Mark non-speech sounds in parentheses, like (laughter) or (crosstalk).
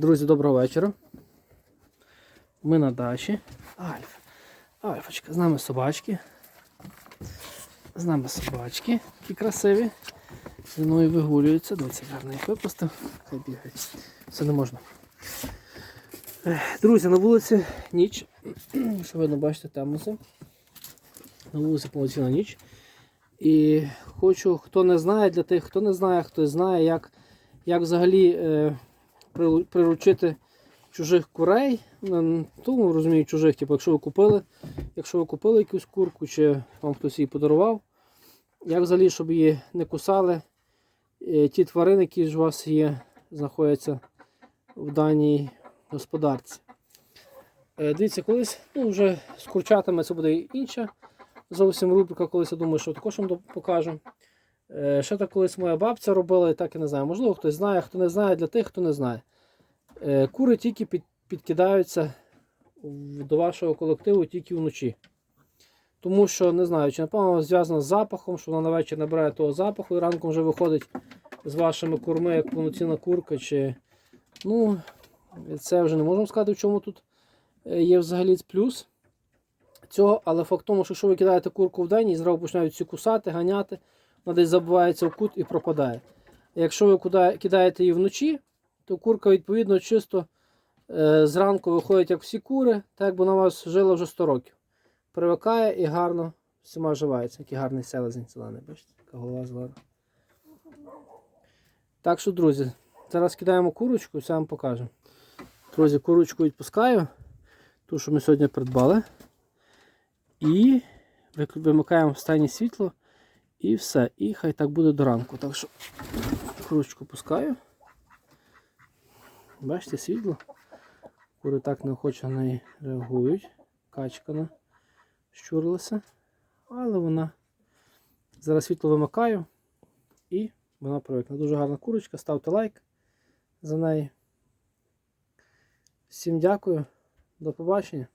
Друзі, доброго вечора. Ми на дачі. Альф. Альфочка, з нами собачки. З нами собачки, які красиві. Зі мною вигулюються. Дивіться, гарно їх випустив. Хай бігають. Все не можна. Друзі, на вулиці ніч. (clears throat) Що видно, бачите, темно все. На вулиці повноцінна ніч. І хочу, хто не знає, для тих, хто не знає, хто знає, як, як взагалі е, приручити чужих курей. Ну, тому розумію, чужих, типу, якщо ви купили, якщо ви купили якусь курку, чи вам хтось її подарував, як взагалі, щоб її не кусали, е, ті тварини, які ж у вас є, знаходяться в даній господарці. Е, Дивіться, колись, ну вже з курчатами це буде інша зовсім рубрика, колись я думаю, що також вам покажу. Е, Ще так колись моя бабця робила, і так і не знаю. Можливо, хтось знає, хто не знає, для тих, хто не знає. Е, Кури тільки під, підкидаються до вашого колективу тільки вночі. Тому що, не знаю, чи напевно зв'язано з запахом, що вона на вечір набирає того запаху і ранком вже виходить з вашими курми, як повноцінна курка. Чи... Ну, це вже не можемо сказати, в чому тут е, є взагалі плюс цього, але факт в тому, що якщо ви кидаєте курку в день і зразу починають всі кусати, ганяти, вона десь забувається в кут і пропадає. Якщо ви куда- кидаєте її вночі, то курка, відповідно, чисто е, зранку виходить, як всі кури, так якби вона у вас жила вже 100 років. Привикає і гарно всіма живається. Який гарний селезень зелений, бачите, яка голова зелена. Так що, друзі, зараз кидаємо курочку і все вам покажемо. Друзі, курочку відпускаю, ту, що ми сьогодні придбали. І вимикаємо останнє світло і все. І хай так буде до ранку. Так що кружку пускаю. Бачите світло? Кури так неохоче на неї реагують. Качка на щурилася. Але вона. Зараз світло вимикаю і вона привикне. Дуже гарна курочка. Ставте лайк за неї. Всім дякую. До побачення.